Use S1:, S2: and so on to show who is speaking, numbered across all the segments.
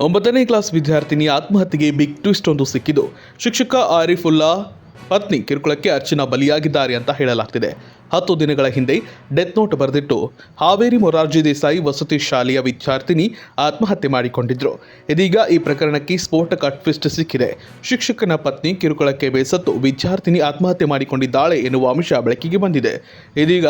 S1: ಒಂಬತ್ತನೇ ಕ್ಲಾಸ್ ವಿದ್ಯಾರ್ಥಿನಿ ಆತ್ಮಹತ್ಯೆಗೆ ಬಿಗ್ ಟ್ವಿಸ್ಟ್ ಒಂದು ಸಿಕ್ಕಿದ್ದು. ಶಿಕ್ಷಕ ಆರಿಫುಲ್ಲಾ ಪತ್ನಿ ಕಿರುಕುಳಕ್ಕೆ ಅರ್ಚನಾ ಬಲಿಯಾಗಿದ್ದಾರೆ ಅಂತ ಹೇಳಲಾಗ್ತಿದೆ. ಹತ್ತು ದಿನಗಳ ಹಿಂದೆ ಡೆತ್ ನೋಟ್ ಬರೆದಿಟ್ಟು ಹಾವೇರಿ ಮೊರಾರ್ಜಿ ದೇಸಾಯಿ ವಸತಿ ಶಾಲೆಯ ವಿದ್ಯಾರ್ಥಿನಿ ಆತ್ಮಹತ್ಯೆ ಮಾಡಿಕೊಂಡಿದ್ರು. ಇದೀಗ ಈ ಪ್ರಕರಣಕ್ಕೆ ಸ್ಫೋಟಕ ಟ್ವಿಸ್ಟ್ ಸಿಕ್ಕಿದೆ. ಶಿಕ್ಷಕನ ಪತ್ನಿ ಕಿರುಕುಳಕ್ಕೆ ಬೇಸತ್ತು ವಿದ್ಯಾರ್ಥಿನಿ ಆತ್ಮಹತ್ಯೆ ಮಾಡಿಕೊಂಡಿದ್ದಾಳೆ ಎನ್ನುವ ಅಂಶ ಬೆಳಕಿಗೆ ಬಂದಿದೆ. ಇದೀಗ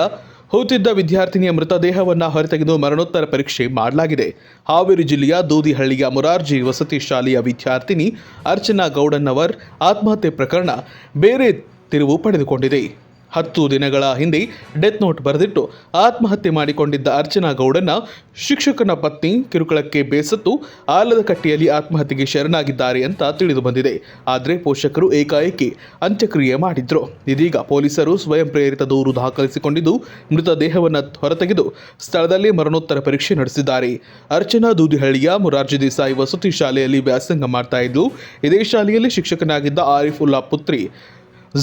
S1: ಹೂತಿದ್ದ ವಿದ್ಯಾರ್ಥಿನಿಯ ಮೃತದೇಹವನ್ನು ಹೊರತೆಗೆದು ಮರಣೋತ್ತರ ಪರೀಕ್ಷೆ ಮಾಡಲಾಗಿದೆ. ಹಾವೇರಿ ಜಿಲ್ಲೆಯ ದೂದಿಹಳ್ಳಿಯ ಮುರಾರ್ಜಿ ವಸತಿ ಶಾಲೆಯ ವಿದ್ಯಾರ್ಥಿನಿ ಅರ್ಚನಾ ಗೌಡನ್ನವರ್ ಆತ್ಮಹತ್ಯೆ ಪ್ರಕರಣ ಬೇರೆ ತಿರುವು ಪಡೆದುಕೊಂಡಿದೆ. ಹತ್ತು ದಿನಗಳ ಹಿಂದೆ ಡೆತ್ ನೋಟ್ ಬರೆದಿಟ್ಟು ಆತ್ಮಹತ್ಯೆ ಮಾಡಿಕೊಂಡಿದ್ದ ಅರ್ಚನಾ ಗೌಡನ ಶಿಕ್ಷಕನ ಪತ್ನಿ ಕಿರುಕುಳಕ್ಕೆ ಬೇಸತ್ತು ಆಲದ ಕಟ್ಟೆಯಲ್ಲಿ ಆತ್ಮಹತ್ಯೆಗೆ ಶರಣಾಗಿದ್ದಾರೆ ಅಂತ ತಿಳಿದು ಬಂದಿದೆ. ಆದರೆ ಪೋಷಕರು ಏಕಾಏಕಿ ಅಂತ್ಯಕ್ರಿಯೆ ಮಾಡಿದ್ರು. ಇದೀಗ ಪೊಲೀಸರು ಸ್ವಯಂ ಪ್ರೇರಿತ ದೂರು ದಾಖಲಿಸಿಕೊಂಡಿದ್ದು ಮೃತದೇಹವನ್ನು ಹೊರತೆಗೆದು ಸ್ಥಳದಲ್ಲೇ ಮರಣೋತ್ತರ ಪರೀಕ್ಷೆ ನಡೆಸಿದ್ದಾರೆ. ಅರ್ಚನಾ ದೂದಿಹಳ್ಳಿಯ ಮುರಾರ್ಜಿ ದೇಸಾಯಿ ವಸತಿ ಶಾಲೆಯಲ್ಲಿ ವ್ಯಾಸಂಗ ಮಾಡ್ತಾ ಇದ್ದು ಇದೇ ಶಾಲೆಯಲ್ಲಿ ಶಿಕ್ಷಕನಾಗಿದ್ದ ಆರಿಫುಲ್ಲಾ ಪುತ್ರಿ,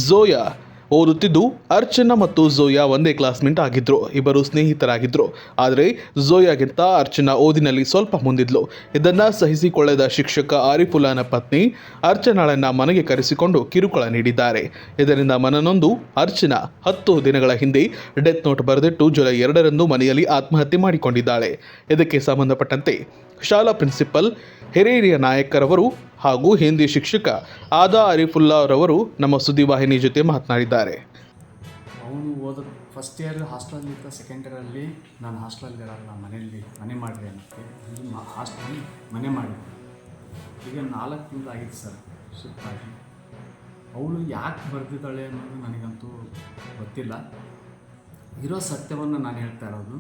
S1: ಝೋಯಾ ಓದುತ್ತಿದ್ದು ಅರ್ಚನಾ ಮತ್ತು ಝೋಯಾ ಒಂದೇ ಕ್ಲಾಸ್ಮೇಟ್ ಆಗಿದ್ರು. ಇಬ್ಬರು ಸ್ನೇಹಿತರಾಗಿದ್ದರು ಆದರೆ ಝೋಯಾಗಿಂತ ಅರ್ಚನಾ ಓದಿನಲ್ಲಿ ಸ್ವಲ್ಪ ಮುಂದಿದ್ಲು. ಇದನ್ನು ಸಹಿಸಿಕೊಳ್ಳದ ಶಿಕ್ಷಕ ಆರಿಫುಲ್ಲಾನ ಪತ್ನಿ ಅರ್ಚನಾಳನ್ನ ಮನೆಗೆ ಕರೆಸಿಕೊಂಡು ಕಿರುಕುಳ ನೀಡಿದ್ದಾರೆ. ಇದರಿಂದ ಮನನೊಂದು ಅರ್ಚನಾ ಹತ್ತು ದಿನಗಳ ಹಿಂದೆ ಡೆತ್ ನೋಟ್ ಬರೆದಿಟ್ಟು ಜುಲೈ ಎರಡರಂದು ಮನೆಯಲ್ಲಿ ಆತ್ಮಹತ್ಯೆ ಮಾಡಿಕೊಂಡಿದ್ದಾಳೆ. ಇದಕ್ಕೆ ಸಂಬಂಧಪಟ್ಟಂತೆ ಶಾಲಾ ಪ್ರಿನ್ಸಿಪಲ್ ಹಿರೇರಿಯ ನಾಯಕರವರು ಹಾಗೂ ಹಿಂದಿ ಶಿಕ್ಷಕ ಆದಾ ಅರಿಫುಲ್ಲಾರವರು ನಮ್ಮ ಸುದ್ದಿವಾಹಿನಿ ಜೊತೆ ಮಾತನಾಡಿದ್ದಾರೆ.
S2: ಅವನು ಓದ ಫಸ್ಟ್ ಇಯರ್ ಹಾಸ್ಟೆಲಲ್ಲಿ ಇತ್ತ ಸೆಕೆಂಡ್ ಇಯರಲ್ಲಿ ನಾನು ಹಾಸ್ಟೆಲಲ್ಲಿ ಇರಲ್ಲ ಮನೆಯಲ್ಲಿ ಮನೆ ಮಾಡಿದೆ ಅನ್ನೋಕ್ಕೆ ಇಲ್ಲಿ ಹಾಸ್ಟೆಲ್ ಮನೆ ಮಾಡಿದ್ದೆ ಈಗ ನಾಲ್ಕು ತಿಂಗಳಾಗಿತ್ತು ಸರ್ ಶಿಫ್ಟ್ ಅವಳು ಯಾಕೆ ಬರೆದಿದ್ದಾಳೆ ಅನ್ನೋದು ನನಗಂತೂ ಗೊತ್ತಿಲ್ಲ. ಇರೋ ಸತ್ಯವನ್ನು ನಾನು ಹೇಳ್ತಾ ಇರೋದು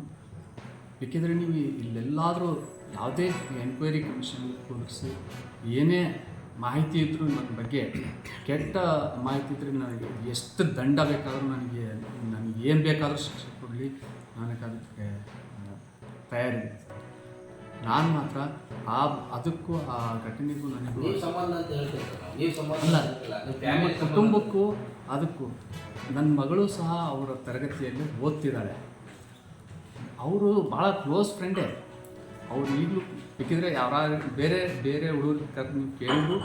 S2: ಏಕೆಂದರೆ ನೀವು ಇಲ್ಲೆಲ್ಲಾದರೂ ಯಾವುದೇ ಎನ್ಕ್ವೈರಿ ಕಮಿಷನ್ ಕೂರಿಸಿ ಏನೇ ಮಾಹಿತಿ ಇದ್ದರೂ ನನ್ನ ಬಗ್ಗೆ ಕೆಟ್ಟ ಮಾಹಿತಿ ಇದ್ದರೆ ನನಗೆ ಎಷ್ಟು ದಂಡ ಬೇಕಾದರೂ ನನಗೆ ನನಗೆ ಏನು ಬೇಕಾದರೂ ಶಿಕ್ಷೆ ಕೊಡಲಿ. ನನಗೆ ಅದಕ್ಕೆ ತಯಾರಿ ನಾನು ಮಾತ್ರ ಆ ಅದಕ್ಕೂ ಆ ಘಟನೆಗೂ ನನಗೂ ಅಲ್ಲ. ಕುಟುಂಬಕ್ಕೂ ಅದಕ್ಕೂ ನನ್ನ ಮಗಳು ಸಹ ಅವರ ತರಗತಿಯಲ್ಲಿ ಓದ್ತಿದ್ದಾಳೆ. ಅವರು ಭಾಳ ಕ್ಲೋಸ್ ಫ್ರೆಂಡೇ ಅವ್ರು ಈಗಲೂ ಬೇಕಿದ್ರೆ ಯಾರು ಬೇರೆ ಬೇರೆ ಹುಡುಗರು ಕರ್ ಕೇಳಿದ್ರು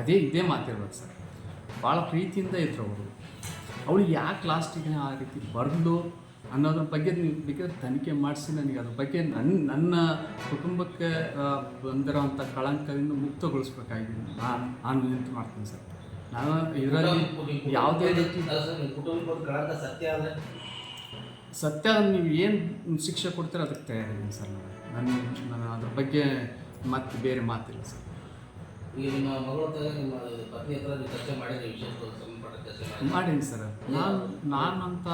S2: ಅದೇ ಇದೇ ಮಾತಿರ್ಬೇಕು ಸರ್. ಭಾಳ ಪ್ರೀತಿಯಿಂದ ಇದ್ರು ಅವರು. ಅವಳು ಯಾಕೆ ಲಾಸ್ಟಿಗೆ ಆ ರೀತಿ ಬರೆದು ಅನ್ನೋದ್ರ ಬಗ್ಗೆ ನೀವು ಬೇಕಾದ್ರೆ ತನಿಖೆ ಮಾಡಿಸಿ ನನಗೆ. ಅದ್ರ ಬಗ್ಗೆ ನನ್ನ ನನ್ನ ಕುಟುಂಬಕ್ಕೆ ಬಂದಿರೋವಂಥ ಕಳಂಕದಿಂದ ಮುಕ್ತಗೊಳಿಸ್ಬೇಕಾಗಿದೆ. ನಾನು ನಾನು ವಿನಂತಿ ಮಾಡ್ತೀನಿ ಸರ್. ನಾನು ಇದರಲ್ಲಿ ಯಾವುದೇ ರೀತಿ
S3: ಸತ್ಯ
S2: ಸತ್ಯ ನೀವು ಏನು ಶಿಕ್ಷೆ ಕೊಡ್ತೀರೋ ಅದಕ್ಕೆ ತಯಾರಿದ್ದೀನಿ ಸರ್ ನಾನು. ನನ್ನ ನಾನು ಅದ್ರ ಬಗ್ಗೆ ಮತ್ತೆ ಬೇರೆ ಮಾತಿಲ್ಲ ಸರ್.
S3: ಈಗ ನಿಮ್ಮ ಮಗಳ ನಿಮ್ಮ ಪತ್ನಿ ಹತ್ರ ನೀವು ಚರ್ಚೆ ಮಾಡಿದ್ರೆ ವಿಷಯಕ್ಕೆ ಸಂಬಂಧಪಟ್ಟ ಚರ್ಚೆ ಮಾಡಿ
S2: ಮಾಡೀನಿ ಸರ್. ನಾನು ನಾನಂತ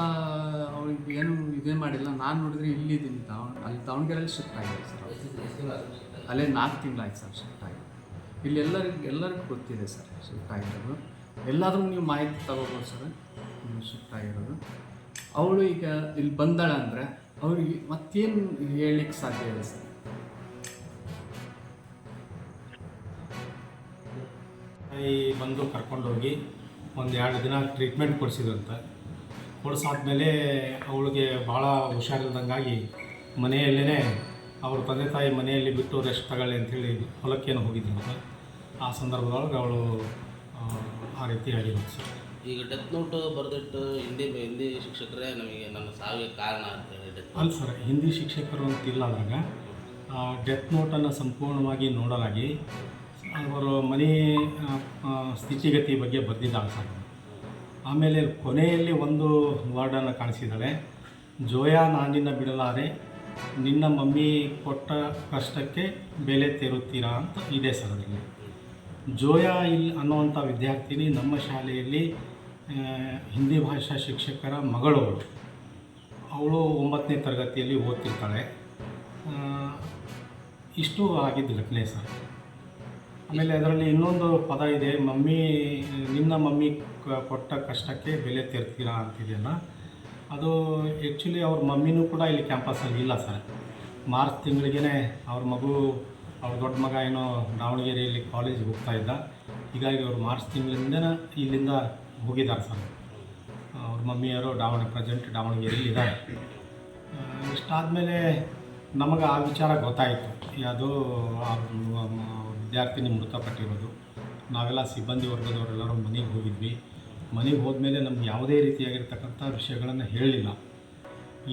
S2: ಅವ್ರಿಗೆ ಏನು ಇದೇ ಮಾಡಿಲ್ಲ. ನಾನು ನೋಡಿದ್ರೆ ಇಲ್ಲಿದ್ದೀನಿ ದಾವಣ ಅಲ್ಲಿ ದಾವಣಗೆರೆಯಲ್ಲಿ ಶಿಫ್ಟ್ ಆಗಿದೆ ಸರ್ ಅಲ್ಲೇ ನಾಲ್ಕು ತಿಂಗಳಾಯ್ತು ಸರ್ ಶಿಫ್ಟ್ ಆಗಿದೆ. ಇಲ್ಲಿ ಎಲ್ಲರಿಗೂ ಎಲ್ಲರಿಗೂ ಗೊತ್ತಿದೆ ಸರ್ ಶಿಫ್ಟ್ ಆಗಿರೋದು. ಎಲ್ಲಾದರೂ ನೀವು ಮಾಹಿತಿ ತಗೋಬೋದು ಸರ್ ಶಿಫ್ಟ್ ಆಗಿರೋದು. ಅವಳು ಈಗ ಇಲ್ಲಿ ಬಂದಾಳ ಅಂದರೆ ಅವ್ರಿಗೆ ಮತ್ತೇನು ಹೇಳಲಿಕ್ಕೆ ಸಾಧ್ಯ ಇದೆ ಸರ್?
S4: ಬಂದು ಕರ್ಕೊಂಡೋಗಿ ಒಂದು ಎರಡು ದಿನ ಟ್ರೀಟ್ಮೆಂಟ್ ಕೊಡಿಸಿದಂತೆ ಕೊಡಿಸಾದ್ಮೇಲೆ ಅವಳಿಗೆ ಭಾಳ ಹುಷಾರಿಲ್ದಂಗಾಗಿ ಮನೆಯಲ್ಲೇ ಅವ್ರ ತಂದೆ ತಾಯಿ ಮನೆಯಲ್ಲಿ ಬಿಟ್ಟು ರೆಸ್ಟ್ ತಗೊಳ್ಳಿ ಅಂಥೇಳಿ ಹೊಲಕ್ಕೇನು ಹೋಗಿದ್ದಂತೆ ಆ ಸಂದರ್ಭದೊಳಗೆ ಅವಳು ಆ, ಆ ರೀತಿ ಆಗಿರೋದು ಸರ್.
S3: ಈಗ ಡೆತ್ ನೋಟ್ ಬರೆದಿಟ್ಟು ಹಿಂದಿ ಹಿಂದಿ ಶಿಕ್ಷಕರೇ ನಮಗೆ ನನ್ನ ಸಾವಿಗೆ ಕಾರಣ ಅಂತ ಹೇಳಿ
S4: ಅಲ್ಲ ಸರ್ ಹಿಂದಿ ಶಿಕ್ಷಕರು ಅಂತಿಲ್ಲ ಅದ್ರಾಗ ಡೆತ್ ನೋಟನ್ನು ಸಂಪೂರ್ಣವಾಗಿ ನೋಡಲಾಗಿ ಅವರು ಮನೆ ಸ್ಥಿತಿಗತಿ ಬಗ್ಗೆ ಬರೆದಿದ್ದಾಳೆ ಸರ್ ಆಮೇಲೆ ಕೊನೆಯಲ್ಲಿ ಒಂದು ವರ್ಡನ್ನು ಕಾಣಿಸಿದ್ದಾಳೆ. ಜೋಯಾ ನಾನಿನ್ನ ಬಿಡಲಾರೆ, ನಿನ್ನ ಮಮ್ಮಿ ಕೊಟ್ಟ ಕಷ್ಟಕ್ಕೆ ಬೆಲೆ ತೆರುತ್ತೀರಾ ಅಂತ ಇದೆ ಸರ್ ಅದರಲ್ಲಿ. ಜೋಯಾ ಇಲ್ಲಿ ಅನ್ನುವಂಥ ವಿದ್ಯಾರ್ಥಿನಿ ನಮ್ಮ ಶಾಲೆಯಲ್ಲಿ ಹಿಂದಿ ಭಾಷಾ ಶಿಕ್ಷಕರ ಮಗಳು ಅವಳು. ಒಂಬತ್ತನೇ ತರಗತಿಯಲ್ಲಿ ಓದ್ತಿರ್ತಾಳೆ. ಇಷ್ಟು ಆಗಿದ್ದ ಘಟನೆ ಸರ್. ಆಮೇಲೆ ಅದರಲ್ಲಿ ಇನ್ನೊಂದು ಪದ ಇದೆ, ಮಮ್ಮಿ, ನಿನ್ನ ಮಮ್ಮಿ ಕೊಟ್ಟ ಕಷ್ಟಕ್ಕೆ ಬೆಲೆ ತೆರ್ತೀರಾ ಅಂತಿದೆಯಲ್ಲ, ಅದು ಆ್ಯಕ್ಚುಲಿ ಅವ್ರ ಮಮ್ಮಿನೂ ಕೂಡ ಇಲ್ಲಿ ಕ್ಯಾಂಪಸ್ಸಲ್ಲಿ ಇಲ್ಲ ಸರ್. ಮಾರ್ಚ್ ತಿಂಗಳಿಗೇ ಅವ್ರ ಮಗು, ಅವ್ರ ದೊಡ್ಡ ಮಗ ಏನೋ ದಾವಣಗೆರೆಯಲ್ಲಿ ಕಾಲೇಜಿಗೆ ಹೋಗ್ತಾ ಇದ್ದ. ಹೀಗಾಗಿ ಅವ್ರು ಮಾರ್ಚ್ ತಿಂಗಳಿಂದ ಇಲ್ಲಿಂದ ಹೋಗಿದ್ದಾರೆ ಸರ್ ಅವ್ರ ಮಮ್ಮಿಯವರು ದಾವಣ ಪ್ರೆಸೆಂಟ್ ಡಾವಣಗೆರೆಯಲ್ಲಿದ್ದಾರೆ ಇಷ್ಟಾದಮೇಲೆ ನಮಗೆ ಆ ವಿಚಾರ ಗೊತ್ತಾಯಿತು. ಯಾವುದು ಅವ್ರ ವಿದ್ಯಾರ್ಥಿನಿ ಮೃತಪಟ್ಟಿರೋದು. ನಾವೆಲ್ಲ ಸಿಬ್ಬಂದಿ ವರ್ಗದವರೆಲ್ಲರೂ ಮನೆಗೆ ಹೋಗಿದ್ವಿ. ಮನೆಗೆ ಹೋದ್ಮೇಲೆ ನಮ್ಗೆ ಯಾವುದೇ ರೀತಿಯಾಗಿರ್ತಕ್ಕಂಥ ವಿಷಯಗಳನ್ನು ಹೇಳಲಿಲ್ಲ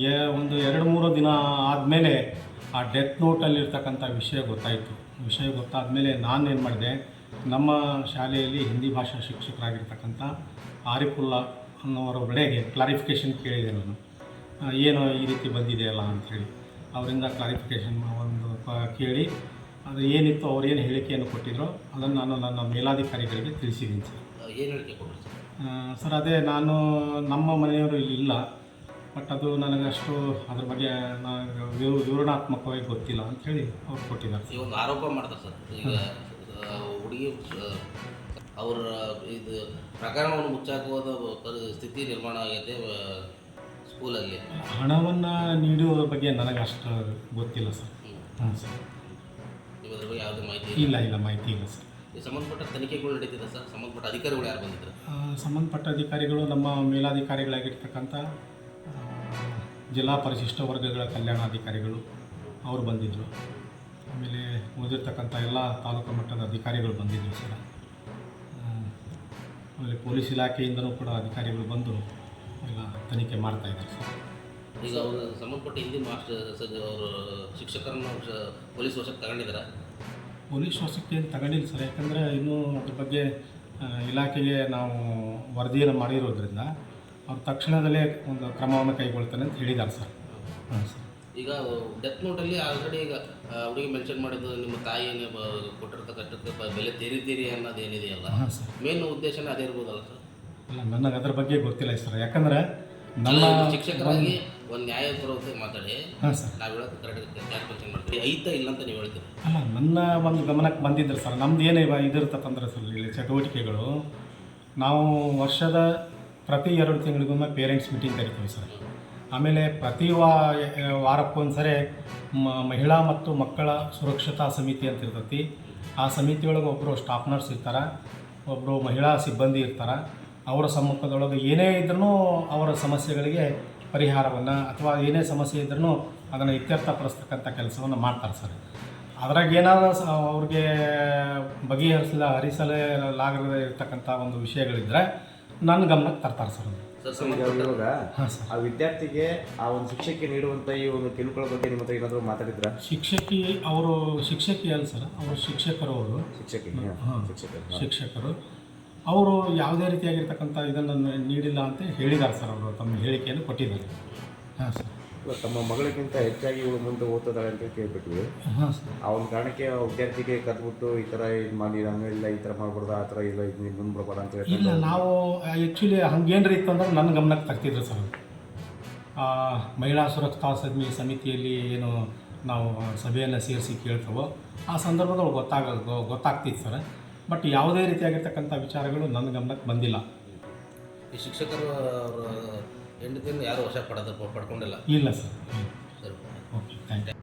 S4: ಏ, ಒಂದು ಎರಡು ಮೂರು ದಿನ ಆದಮೇಲೆ ಆ ಡೆತ್ ನೋಟಲ್ಲಿರ್ತಕ್ಕಂಥ ವಿಷಯ ಗೊತ್ತಾಯಿತು. ವಿಷಯ ಗೊತ್ತಾದಮೇಲೆ ನಾನು ಏನು ಮಾಡಿದೆ ನಮ್ಮ ಶಾಲೆಯಲ್ಲಿ ಹಿಂದಿ ಭಾಷಾ ಶಿಕ್ಷಕರಾಗಿರ್ತಕ್ಕಂಥ ಆರಿಫುಲ್ಲಾ ಅನ್ನೋರ ಬೆಳೆಗೆ ಕ್ಲಾರಿಫಿಕೇಷನ್ ಕೇಳಿದೆ ನಾನು. ಏನು ಈ ರೀತಿ ಬಂದಿದೆಯಲ್ಲ ಅಂಥೇಳಿ. ಅವರಿಂದ ಕ್ಲಾರಿಫಿಕೇಷನ್ ಒಂದು ಕೇಳಿ ಅದು ಏನಿತ್ತು ಅವ್ರು ಏನು ಹೇಳಿಕೆಯನ್ನು ಕೊಟ್ಟಿದ್ರು ಅದನ್ನು ನಾನು ನನ್ನ ಮೇಲಾಧಿಕಾರಿಗಳಿಗೆ ತಿಳಿಸಿದ್ದೀನಿ ಸರ್.
S3: ಏನು ಹೇಳಿಕೆ ಕೊಟ್ಟರು ಸರ್
S4: ಅದೇ ನಾನು ನಮ್ಮ ಮನೆಯವರು ಇಲ್ಲಿ ಇಲ್ಲ. ಬಟ್ ಅದು ನನಗೆ ಅಷ್ಟು ಅದ್ರ ಬಗ್ಗೆ ನನಗೆ ವಿವ- ವಿವರಣಾತ್ಮಕವಾಗಿ ಗೊತ್ತಿಲ್ಲ ಅಂಥೇಳಿ ಅವ್ರು ಕೊಟ್ಟಿದ್ದಾರೆ.
S3: ಈ ಒಂದು ಆರೋಪ ಮಾಡ್ತಾರೆ ಸರ್. ಈಗ ಹುಡುಗಿ ಅವರ ಇದು ಪ್ರಕರಣವನ್ನು ಮುಚ್ಚಾಕುವಾದ ಸ್ಥಿತಿ ನಿರ್ಮಾಣ ಆಗೈತೆ ಸ್ಕೂಲಲ್ಲಿ.
S4: ಹಣವನ್ನು ನೀಡುವ ಬಗ್ಗೆ ನನಗೆ ಅಷ್ಟು ಗೊತ್ತಿಲ್ಲ ಸರ್. ಹಾಂ ಸರ್.
S3: ನೀವು ಅದ್ರ ಬಗ್ಗೆ ಯಾವುದೇ ಮಾಹಿತಿ
S4: ಇಲ್ಲ? ಇಲ್ಲ ಮಾಹಿತಿ ಇಲ್ಲ ಸರ್.
S3: ಸಂಬಂಧಪಟ್ಟ ತನಿಖೆಗಳು ನಡೀತಿದೆ ಸರ್? ಸಂಬಂಧಪಟ್ಟ ಅಧಿಕಾರಿಗಳು ಯಾರು ಬಂದಿದ್ರು?
S4: ಸಂಬಂಧಪಟ್ಟ ಅಧಿಕಾರಿಗಳು ನಮ್ಮ ಮೇಲಾಧಿಕಾರಿಗಳಾಗಿರ್ತಕ್ಕಂಥ ಜಿಲ್ಲಾ ಪರಿಶಿಷ್ಟ ವರ್ಗಗಳ ಕಲ್ಯಾಣಾಧಿಕಾರಿಗಳು ಅವರು ಬಂದಿದ್ದರು ಆಮೇಲೆ ಓದಿರ್ತಕ್ಕಂಥ ಎಲ್ಲ ತಾಲೂಕು ಮಟ್ಟದ ಅಧಿಕಾರಿಗಳು ಬಂದಿದ್ದರು ಸರ್. ಆಮೇಲೆ ಪೊಲೀಸ್ ಇಲಾಖೆಯಿಂದಲೂ ಕೂಡ ಅಧಿಕಾರಿಗಳು ಬಂದು ಎಲ್ಲ ತನಿಖೆ ಮಾಡ್ತಾ ಇದ್ದಾರೆ ಸರ್.
S3: ಈಗ ಅವರು ಸಂಬಂಧಪಟ್ಟ ಹಿಂದಿ ಮಾಸ್ಟರ್ ಸರ್ ಅವರು ಶಿಕ್ಷಕರನ್ನು ಪೊಲೀಸ್ ವಶಕ್ಕೆ ತಗೊಂಡಿದ್ದಾರೆ?
S4: ಪೊಲೀಸ್ ವಶಕ್ಕೆ ಏನು ತಗೊಂಡಿಲ್ಲ ಸರ್. ಯಾಕಂದರೆ ಇನ್ನೂ ಅದ್ರ ಬಗ್ಗೆ ಇಲಾಖೆಗೆ ನಾವು ವರದಿಯನ್ನು ಮಾಡಿರೋದ್ರಿಂದ ಅವ್ರು ತಕ್ಷಣದಲ್ಲೇ ಒಂದು ಕ್ರಮವನ್ನು ಕೈಗೊಳ್ತಾನೆ ಅಂತ ಹೇಳಿದ್ದಾರೆ ಸರ್. ಹಾಂ ಸರ್.
S3: ಈಗ ಡೆತ್ ನೋಟಲ್ಲಿ ಆಲ್ರೆಡಿ ಈಗ ಹುಡುಗಿ ಮೆನ್ಷನ್ ಮಾಡಿದ್ದು ನಿಮ್ಮ ತಾಯಿ ಬ- ಬೆಲೆ ತೀರಿ ತೀರಿ ಅನ್ನೋದು ಏನಿದೆಯಲ್ಲ ಮೇನ್ ಉದ್ದೇಶನೇ ಅದೇ ಇರ್ಬೋದಲ್ಲ ಸರ್?
S4: ಇಲ್ಲ ನನಗೆ ಅದ್ರ ಬಗ್ಗೆ ಗೊತ್ತಿಲ್ಲ ಸರ್ ಯಾಕಂದ್ರೆ ನಮ್ಮ
S3: ಅಲ್ಲ, ಶಿಕ್ಷಕರಾಗಿ ಒಂದು ನ್ಯಾಯ ಮಾತಾಡಿ
S4: ಹಾಂ ಸರ್.
S3: ನಾವು ಹೇಳೋದು ಕರೆಕ್ಟ್ ಕ್ಯಾಲ್ಕುಲೇಷನ್ ಮಾಡ್ತೀವಿ ಐತಾ ಇಲ್ಲ ಅಂತ ನೀವು ಹೇಳ್ತೀರಿ?
S4: ಅಲ್ಲ ನನ್ನ ಒಂದು ಗಮನಕ್ಕೆ ಬಂದಿದ್ರು ಸರ್ ನಮ್ದು ಏನು ಇದಿರ್ತಕ್ಕಂದ್ರೆ ಸರ್ ಇಲ್ಲಿ ಚಟುವಟಿಕೆಗಳು. ನಾವು ವರ್ಷದ ಪ್ರತಿ ಎರಡು ತಿಂಗಳಿಗೊಮ್ಮೆ ಪೇರೆಂಟ್ಸ್ ಮೀಟಿಂಗ್ ಕರಿತೀವಿ ಸರ್. ಆಮೇಲೆ ಪ್ರತಿ ವಾ ವಾರಕ್ಕೊಂದ್ಸರಿ ಮಹಿಳಾ ಮತ್ತು ಮಕ್ಕಳ ಸುರಕ್ಷತಾ ಸಮಿತಿ ಅಂತ ಇರ್ತೈತಿ. ಆ ಸಮಿತಿಯೊಳಗೆ ಒಬ್ಬರು ಸ್ಟಾಫ್ ನರ್ಸ್ ಇರ್ತಾರೆ ಒಬ್ಬರು ಮಹಿಳಾ ಸಿಬ್ಬಂದಿ ಇರ್ತಾರೆ. ಅವರ ಸಮ್ಮುಖದೊಳಗೆ ಏನೇ ಇದ್ರೂ ಅವರ ಸಮಸ್ಯೆಗಳಿಗೆ ಪರಿಹಾರವನ್ನು ಅಥವಾ ಏನೇ ಸಮಸ್ಯೆ ಇದ್ರೂ ಅದನ್ನು ಇತ್ಯರ್ಥಪಡಿಸ್ತಕ್ಕಂಥ ಕೆಲಸವನ್ನು ಮಾಡ್ತಾರೆ ಸರ್. ಅದ್ರಾಗ ಏನಾದರೂ ಅವ್ರಿಗೆ ಬಗೆಹರಿಸಲ ಹರಿಸಲಾಗದೇ ಇರ್ತಕ್ಕಂಥ ಒಂದು ವಿಷಯಗಳಿದ್ದರೆ ನನ್ನ ಗಮನಕ್ಕೆ ತರ್ತಾರೆ ಸರ್ ಅದು.
S5: ಸೊ ಈಗ ಇವಾಗ ಆ ವಿದ್ಯಾರ್ಥಿಗೆ ಆ ಒಂದು ಶಿಕ್ಷಕಿ ನೀಡುವಂತ ಈ ಒಂದು ಕಿರುಕುಳ ಬಗ್ಗೆ ನಿಮ್ಮ ಹತ್ರ ಏನಾದರೂ ಮಾತಾಡಿದ್ರ?
S4: ಶಿಕ್ಷಕಿ ಅವರು ಶಿಕ್ಷಕಿ ಅಲ್ಲ ಸರ್ ಅವರು ಶಿಕ್ಷಕರು ಅವರು.
S5: ಶಿಕ್ಷಕಿ
S4: ಹಾಂ.
S5: ಶಿಕ್ಷಕರು.
S4: ಶಿಕ್ಷಕರು. ಅವರು ಯಾವುದೇ ರೀತಿಯಾಗಿರ್ತಕ್ಕಂಥ ಇದನ್ನು ನೀಡಿಲ್ಲ ಅಂತ ಹೇಳಿದ್ದಾರೆ ಸರ್ ಅವರು ತಮ್ಮ ಹೇಳಿಕೆಯನ್ನು ಕೊಟ್ಟಿದ್ದಾರೆ. ಹಾಂ ಸರ್.
S5: ತಮ್ಮ ಮಗಳಿಗಿಂತ ಹೆಚ್ಚಾಗಿ ಇವಳು ಮುಂದೆ ಓದ್ತಿದ್ದಾಳೆ ಅಂತ ಕೇಳ್ಬಿಟ್ವಿ. ಆ ಒಂದು ಕಾರಣಕ್ಕೆ ಆ ವಿದ್ಯಾರ್ಥಿಗೆ ಕದ್ಬಿಟ್ಟು ಈ ಥರ ಇದು ಮಾಡಿ ಹಂಗಿಲ್ಲ ಈ ಥರ ಮಾಡ್ಬಾರ್ದು ಆ ಥರ ಇಲ್ಲ ಇದು ಮುಂದೆ ಬರ್ಬಾರ್ದು ಅಂತ ಹೇಳಿ
S4: ಇಲ್ಲ ನಾವು ಆ್ಯಕ್ಚುಲಿ ಹಂಗೇನ್ರಿ ಇತ್ತು ಅಂದ್ರೆ ನನ್ನ ಗಮನಕ್ಕೆ ತರ್ತಿದ್ರು ಸರ್. ಆ, ಮಹಿಳಾ ಸುರಕ್ಷತಾ ಸಮಿತಿ ಸಮಿತಿಯಲ್ಲಿ ಏನು ನಾವು ಸಭೆಯನ್ನು ಸೇರಿಸಿ ಕೇಳ್ತೇವೋ ಆ ಸಂದರ್ಭದಲ್ಲಿ ಗೊತ್ತಾಗ ಗೊ- ಗೊತ್ತಾಗ್ತಿತ್ತು ಸರ್. ಬಟ್ ಯಾವುದೇ ರೀತಿಯಾಗಿರ್ತಕ್ಕಂಥ ವಿಚಾರಗಳು ನನ್ನ ಗಮನಕ್ಕೆ ಬಂದಿಲ್ಲ.
S3: ಈ ಶಿಕ್ಷಕರು ಹೆಂಡತಿಯನ್ನು ಯಾರು ವಶ ಪಡೆದ ಪಡ್ಕೊಂಡಿಲ್ಲ.
S4: ಇಲ್ಲ sir.
S3: Sir.
S4: Okay thank you